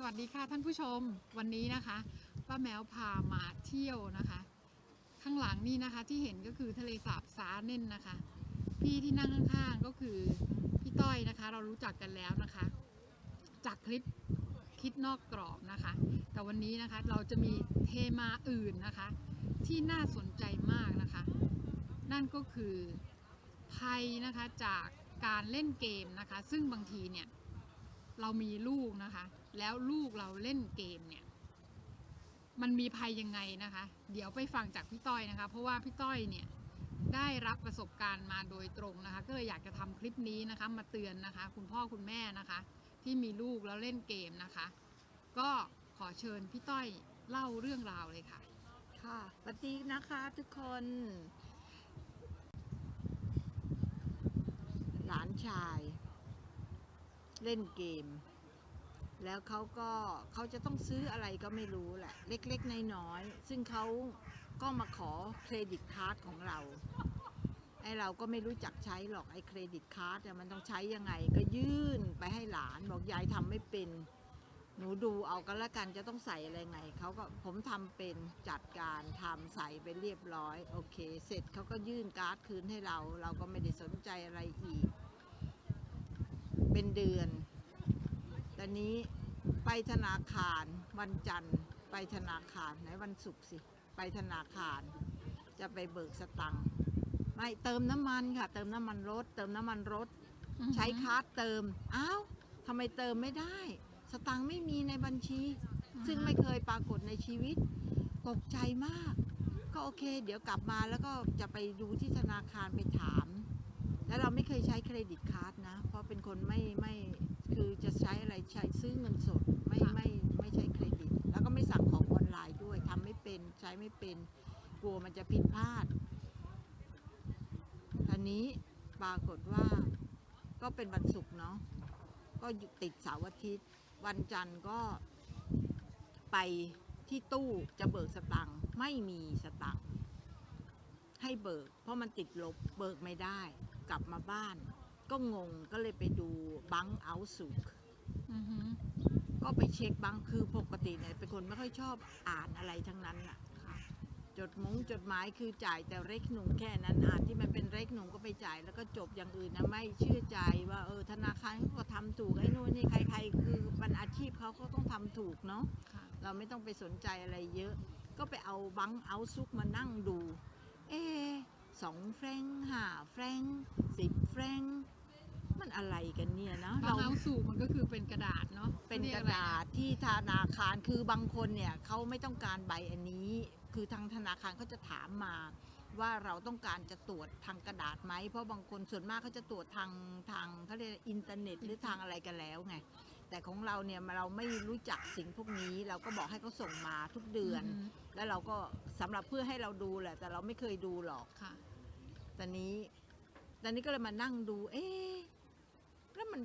สวัสดีค่ะท่านผู้ชมวันนี้นะคะป้าแมวพามาเที่ยวนะคะ ข้างหลังนี่นะคะที่เห็นก็คือทะเลสาบสาเน่นนะคะ พี่ที่นั่งข้างๆก็คือพี่ต้อยนะคะ เรารู้จักกันแล้วนะคะ จากคลิปคิดนอกกรอบนะคะ แต่วันนี้นะคะเราจะมีเทมาอื่นนะคะ ที่น่าสนใจมากนะคะ นั่นก็คือภัยนะคะจากการเล่นเกมนะคะ ซึ่งบางทีเนี่ยเรามีลูกนะคะ แล้วลูกเราเล่นเกมเนี่ย มันมีภัยยังไงนะคะ เดี๋ยวไปฟังจากพี่ต้อยนะคะ เพราะว่าพี่ต้อยเนี่ยได้รับประสบการณ์มาโดยตรงนะคะ ก็เลยอยากจะทำคลิปนี้นะคะ มาเตือนนะคะ คุณพ่อคุณแม่นะคะ ที่มีลูกแล้วเล่นเกมนะคะ ก็ขอเชิญพี่ต้อยเล่าเรื่องราวเลยค่ะ ค่ะสวัสดีนะคะทุกคน หลานชาย เล่นเกม แล้วเขาก็เขาจะต้องซื้ออะไรก็ไม่รู้แหละ เล็กๆน้อยๆซึ่งเขาก็มาขอเครดิตการ์ดของเราไอเราก็ไม่รู้จักใช้หรอกไอเครดิตการ์ดมันต้องใช้ยังไง ก็ยื่นไปให้หลานบอกยายทำไม่เป็น หนูดูเอากันละกันจะต้องใส่อะไรไงเขาก็ผมทำเป็นจัดการทำใส่ไปเรียบร้อยโอเค เสร็จเขาก็ยื่นการ์ดคืนให้เรา เราก็ไม่ได้สนใจอะไรอีก เป็นเดือน ตอนนี้ไปธนาคารวันจันทร์ ไปธนาคารไหนวันศุกร์สิ ไปธนาคาร จะไปเบิกสตังค์ไม่เติมน้ำมันค่ะ เติมน้ำมันรถ เติมน้ำมันรถ ใช้คาร์ดเติม อ้าวทำไมเติมไม่ได้ สตังค์ไม่มีในบัญชี ซึ่งไม่เคยปรากฏในชีวิตตกใจมาก ก็โอเค เดี๋ยวกลับมาแล้วก็จะไปดูที่ธนาคารไปถาม แล้วเราไม่เคยใช้เครดิตการ์ดนะ เพราะเป็นคนไม่ไม่คือจะใช้อะไรใช้ซื้อเงินสดไม่ไม่ไม่ใช้เครดิต แล้วก็ไม่สั่งของออนไลน์ด้วยทำไม่เป็นใช้ไม่เป็นกลัวมันจะผิดพลาดทีนี้ปรากฏว่าก็เป็นวันศุกร์เนาะก็หยุดติดเสาร์อาทิตย์ วันจันทร์ก็ไปที่ตู้จะเบิกสตังค์ไม่มีสตังค์ให้เบิก เพราะมันติดลบเบิกไม่ได้ กลับมาบ้าน ก็งงก็เลยไปดูบังเอาสุกอือหือก็ไปเช็คบังคือปกติเนี่ยเป็นคนไม่ค่อยชอบอ่านอะไรทั้งนั้นน่ะ ค่ะ จดมงจดหมายคือจ่ายแต่เล็กหนุ่งแค่นั้นอ่านที่มันเป็นเล็กหนุ่งก็ไปจ่ายแล้วก็จบอย่างอื่นนะไม่เชื่อใจว่าเออธนาคารเขาก็ทำถูกไอ้นู่นนี่ใคร ๆ คือมันอาชีพเขาก็ต้องทำถูกเนาะ ค่ะ เราไม่ต้องไปสนใจอะไรเยอะ ก็ไปเอาบังเอาซุกมานั่งดู เอะ สองแฟรงค์ห้าแฟรงค์สิบแฟรงค์มันอะไรกันเนี่ยเนาะบางเอาสูบมันก็คือเป็นกระดาษเนาะเป็นกระดาษที่ธนาคารคือบางคนเนี่ยเขาไม่ต้องการใบอันนี้ คือทางธนาคารเขาจะถามมาว่าเราต้องการจะตรวจทางกระดาษไหม เพราะบางคนส่วนมากเขาจะตรวจทางทางเขาเรียกอินเทอร์เน็ตหรือทางอะไรกันแล้วไง แต่ของเราเนี่ยเราไม่รู้จักสิ่งพวกนี้ เราก็บอกให้เขาส่งมาทุกเดือนมแล้วเราก็สำหรับเพื่อให้เราดูแหละ แต่เราไม่เคยดูหรอกค่ะ ตอนนี้ ตอนนี้ก็เลยมานั่งดู เอ๊ะแล้วมัน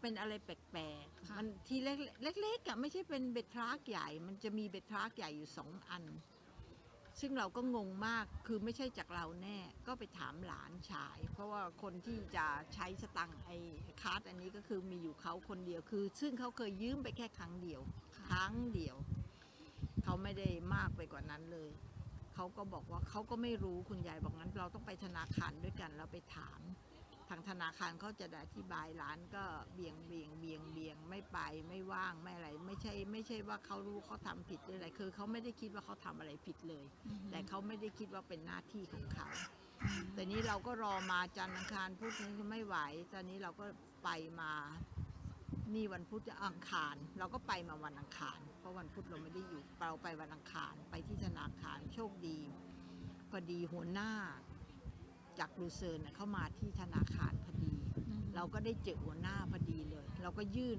เป็นอะไรแปลกค่ะๆมันทีเล็กเล็กๆอะไม่ใช่เป็นเบ็ดทรักใหญ่ มันจะมีเบ็ดทรักใหญ่อยู่สองอัน ซึ่งเราก็งงมากคือไม่ใช่จากเราแน่ ก็ไปถามหลานชาย เพราะว่าคนที่จะใช้สตังค์ไอ้คาร์ดอันนี้ก็คือมีอยู่เขาคนเดียวคือ ซึ่งเขาเคยยืมไปแค่ครั้งเดียวค่ะครั้งเดียว เขาไม่ได้มากไปกว่านั้นเลย เขาก็บอกว่าเขาก็ไม่รู้คุณยายบอกงั้น เราต้องไปธนาคารด้วยกันเราไปถาม ทางธนาคารเขาจะได้อธิบายร้านก็เบี่ยงเบี่ยงเบี่ยงเบี่ยงไม่ไปไม่ว่างไม่อะไร ไม่ใช่ ไม่ใช่ว่าเขารู้เขาทำผิดหรืออะไรคือเขาไม่ได้คิดว่าเขาทำอะไรผิดเลยอือหือแต่เขาไม่ได้คิดว่าเป็นหน้าที่ของเขาอืมแต่นี้เราก็รอมาจันทร์อังคารพุธนี้ไม่ไหวตอนนี้เราก็ไปมา นี่วันพุธจะอังคาร เราก็ไปมาวันอังคาร เพราะวันพุธเราไม่ได้อยู่เราไปวันอังคารไปที่ธนาคารโชคดีพอดีหัวหน้าจากลูเซิร์นน่ะเข้ามาที่ธนาคารพอดีอืมเราก็ได้เจอหัวหน้าพอดีเลย เราก็ยื่น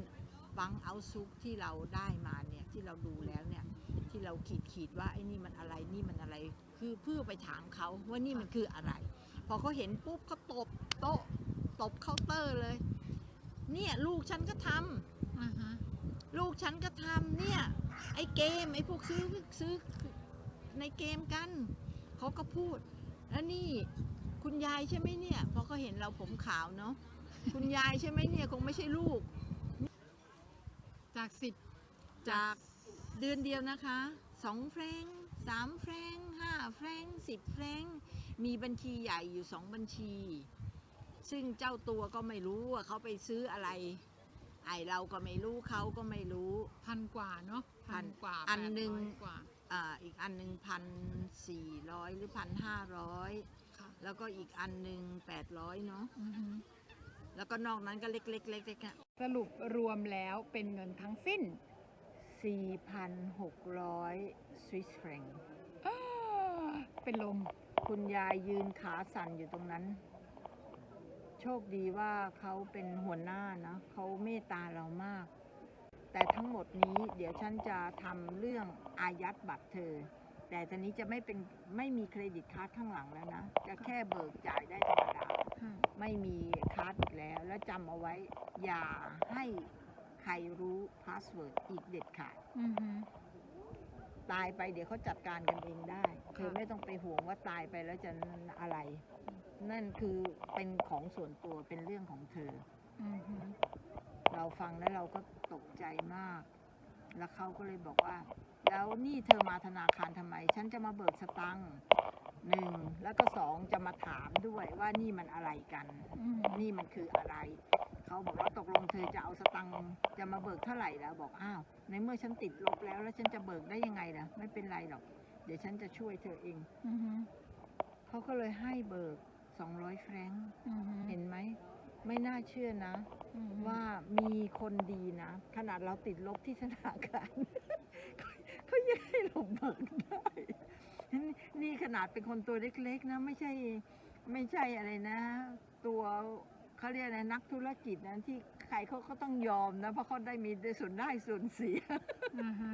บังเอาซุกที่เราได้มาเนี่ยที่เราดูแล้วเนี่ยที่เราขีดขีดว่าไอ้นี่มันอะไรนี่มันอะไร คือเพื่อไปถามเขาว่านี่มันคืออะไร พอเขาเห็นปุ๊บเขาตบโต๊ะตบเคาน์เตอร์เลย เนี่ยลูกฉันก็ทำอ่าฮะลูกฉันก็ทำเนี่ย ไอ้เกมไอ้พวกซื้อซื้อในเกมกันเขาก็พูด แล้วนี่คุณยายใช่ไหมเนี่ยพอเขาเห็นเราผมขาวเนาะคุณยายใช่ไหมเนี่ยคงไม่ใช่ลูก จากสิบจากเดือนเดียวนะคะสองแฟรงค์สามแฟรงค์ห้าแฟรงค์สิบแฟรงค์มีบัญชีใหญ่อยู่สองบัญชี ซึ่งเจ้าตัวก็ไม่รู้ว่าเขาไปซื้ออะไร ไอเราก็ไม่รู้เขาก็ไม่รู้ พันกว่าเนาะพันกว่าอันหนึ่งแปดร้อยกว่าอ่าอีกอันหนึ่งพันสี่ร้อยหรือพันห้าร้อยค่ะแล้วก็อีกอันหนึ่งแปดร้อยเนาะอือฮึแล้วก็นอกนั้นก็เล็กๆเล็กๆอะสรุปรวมแล้วเป็นเงินทั้งสิ้นสี่พันหกร้อยสวิสแฟรงค์อ้าเป็นลม คุณยายยืนขาสั่นอยู่ตรงนั้น โชคดีว่าเขาเป็นหัวหน้านะเขาเมตตาเรามาก แต่ทั้งหมดนี้เดี๋ยวฉันจะทำเรื่องอายัดบัตรเธอ แต่ตอนนี้จะไม่เป็นไม่มีเครดิตการ์ดข้างหลังแล้วนะ จะแค่เบิกจ่ายได้ธรรมดาค่ะไม่มีคาร์ดอีกแล้ว แล้วจำเอาไว้ อย่าให้ใครรู้พาสเวิร์ดอีกเด็ดขาดอือฮึ ตายไปเดี๋ยวเขาจัดการกันเองได้เธอไม่ต้องไปห่วงว่าตายไปแล้วจะอะไร นั่นคือเป็นของส่วนตัวเป็นเรื่องของเธออือฮึเราฟังแล้วเราก็ตกใจมาก แล้วเขาก็เลยบอกว่า แล้วนี่เธอมาธนาคารทำไม ฉันจะมาเบิกสตังค์หนึ่งแล้วก็สองจะมาถามด้วยว่านี่มันอะไรกันอืมนี่มันคืออะไร เขาบอกว่าตกลงเธอจะเอาสตังค์จะมาเบิกเท่าไหร่แล้วบอกอ้าวในเมื่อฉันติดลบแล้วแล้วฉันจะเบิกได้ยังไงล่ะ ไม่เป็นไรหรอก เดี๋ยวฉันจะช่วยเธอเองอือฮึเขาก็เลยให้เบิก200แฟรงค์อือฮึเห็นไหม ไม่น่าเชื่อนะ อือฮึว่ามีคนดีนะ ขนาดเราติดลบที่ธนาคาร เขายังให้เราเบิกได้นี่ขนาดเป็นคนตัวเล็กๆนะ ไม่ใช่ ไม่ใช่อะไรนะ ตัว เขาเรียกอะไรนักธุรกิจนะที่ใครเขาก็ต้องยอมนะ เพราะเขาได้มีได้ส่วนได้ส่วนเสีย อือฮึ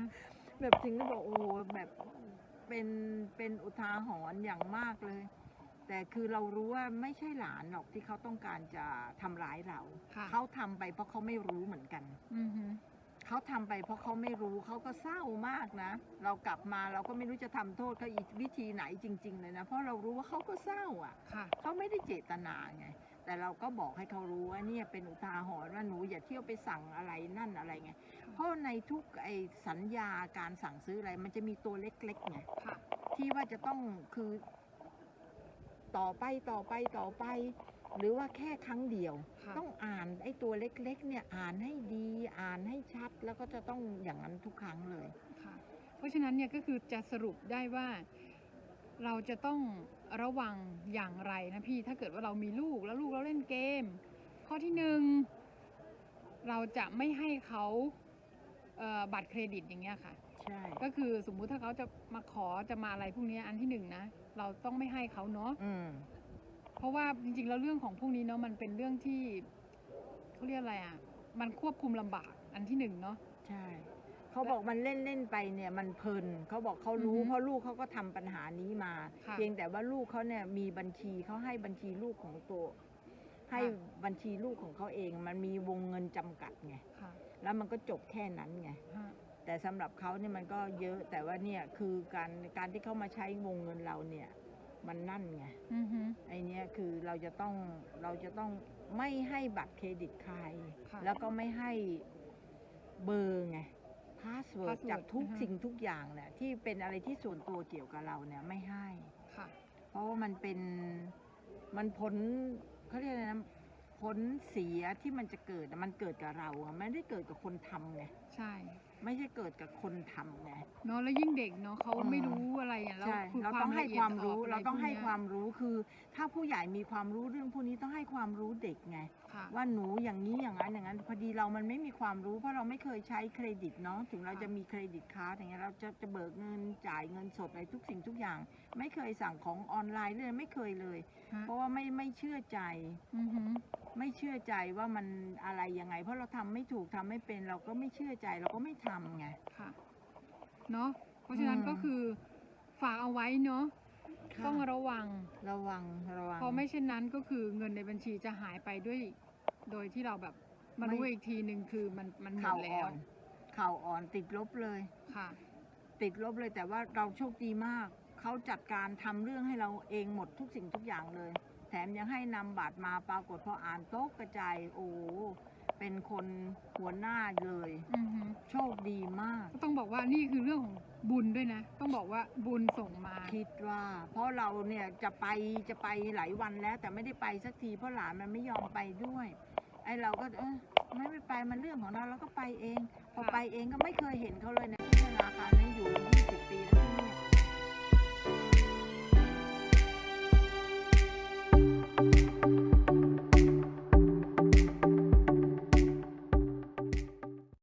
แบบถึงก็บอกโอ้โหแบบเป็นเป็นอุทาหรณ์อย่างมากเลย แต่คือเรารู้ว่าไม่ใช่หลานหรอกที่เขาต้องการจะทำร้ายเรา ค่ะเขาทำไปเพราะเขาไม่รู้เหมือนกัน อือฮึเขาทำไปเพราะเขาไม่รู้เขาก็เศร้ามากนะ เรากลับมาเราก็ไม่รู้จะทำโทษเขาอีกวิธีไหนจริง ๆ เลยนะ เพราะเรารู้ว่าเขาก็เศร้าอะ ค่ะ เขาไม่ได้เจตนาไง แต่เราก็บอกให้เขารู้ว่าเนี่ยเป็นอุทาหรณ์ว่าหนูอย่าเที่ยวไปสั่งอะไรนั่นอะไรไง เพราะในทุกไอสัญญาการสั่งซื้ออะไร มันจะมีตัวเล็กๆไงค่ะที่ว่าจะต้องคือ ต่อไปต่อไปต่อไป หรือว่าแค่ครั้งเดียวค่ะต้องอ่านไอ้ตัวเล็กๆ เนี่ยอ่านให้ดีอ่านให้ชัด แล้วก็จะต้องอย่างนั้นทุกครั้งเลยค่ะเพราะฉะนั้นเนี่ยก็คือจะสรุปได้ว่าเราจะต้อง ระวังอย่างไรนะพี่ถ้าเกิดว่าเรามีลูกแล้วลูกเราเล่นเกม ข้อที่หนึ่งเราจะไม่ให้เขาเอ่อบัตรเครดิตอย่างเงี้ยค่ะ ใช่ ก็คือสมมุติถ้าเขาจะมาขอจะมาอะไรพวกเนี้ยอันที่หนึ่งนะเราต้องไม่ให้เขาเนาะอืมเพราะว่าจริงๆแล้วเรื่องของพวกนี้เนาะมันเป็นเรื่องที่เขาเรียกอะไรอะ มันควบคุมลำบากอันที่หนึ่งเนาะใช่ เขาบอกมันเล่นเล่นๆไปเนี่ยมันเพลินเขาบอกเขารู้อือฮึเพราะลูกเขาก็ทำปัญหานี้มาค่ะเพียงแต่ว่าลูกเขาเนี่ยมีบัญชีเขาให้บัญชีลูกของตัวให้ค่ะบัญชีลูกของเขาเอง มันมีวงเงินจำกัดไงค่ะแล้วมันก็จบแค่นั้นไงฮะแต่สำหรับเขาเนี่ยมันก็เยอะแต่ว่าเนี่ยคือการการที่เขามาใช้วงเงินเราเนี่ย มันนั่นไงอือฮึไอเนี้ยคือเราจะต้องเราจะต้องไม่ให้บัตรเครดิตใครค่ะแล้วก็ไม่ให้เบอร์ไง พาสเวิร์ด password จากทุกอือฮึสิ่งทุกอย่างเนี่ยที่เป็นอะไรที่ส่วนตัวเกี่ยวกับเราเนี่ยไม่ให้ ค่ะ เพราะว่ามันเป็นมันผลเขาเรียกอะไรนะผลเสียที่มันจะเกิดอะมันเกิดกับเราอะไม่ได้เกิดกับคนทำไง ใช่ ไม่ใช่เกิดกับคนทำไง เนาะแล้วยิ่งเด็กเนาะเขาอืมไม่รู้อะไรอย่างเราใช่คือเราควาต้อมงให้ละเอียดความรู้ออกะไเราต้องให้พกนี้ยความรู้คือ ถ้าผู้ใหญ่มีความรู้เรื่องพวกนี้ต้องให้ความรู้เด็กไงค่ะว่าหนูอย่างนี้อย่างนั้นอย่างนั้น พอดีเรามันไม่มีความรู้เพราะเราไม่เคยใช้เครดิตเนาะถึงเราค่ะจะมีเครดิตการ์ดอย่างเงี้ยเราจะจะเบิกเงินจ่ายเงินสดอะไรทุกสิ่งทุกอย่าง ไม่เคยสั่งของออนไลน์เลยไม่เคยเลยฮะเพราะว่าไม่ไม่เชื่อใจอือฮึ ไม่เชื่อใจว่ามันอะไรยังไง เพราะเราทำไม่ถูกทำไม่เป็น เราก็ไม่เชื่อใจเราก็ไม่ทำไง ค่ะเนาะเพราะฉะนั้นอืม ก็คือฝากเอาไว้เนาะต้องระวัง ระวังระวัง เพราะไม่เช่นนั้นก็คือเงินในบัญชีจะหายไปด้วย โดยที่เราแบบมารู้ไม่ อีกทีหนึ่งคือมันมันหมเข่าดแล้อ่วอนเข่าอ่อนติดลบเลย ค่ะ ติดลบเลยแต่ว่าเราโชคดีมาก เขาจัดการทำเรื่องให้เราเองหมดทุกสิ่งทุกอย่างเลยแถมยังให้นำบัตรมาปรากฏพออ่านโต๊ะกระจายโอ้โหเป็นคคนหัวหน้าเลย อือฮึโชคดีมาก ก็ต้องบอกว่านี่คือเรื่องของบุญด้วยนะ ต้องบอกว่าบุญส่งมา คิดว่า เพราะเราเนี่ยจะไปจะไปหลายวันแล้ว แต่ไม่ได้ไปสักทีเพราะหลานมันไม่ยอมไปด้วย ไอ้เราก็เออไม่ไม่ไปมันเรื่องของเราเราก็ไปเอง พอไปเองก็ไม่เคยเห็นเขาเลยนะที่ธนาคารนั้นอยู่ยี่สิ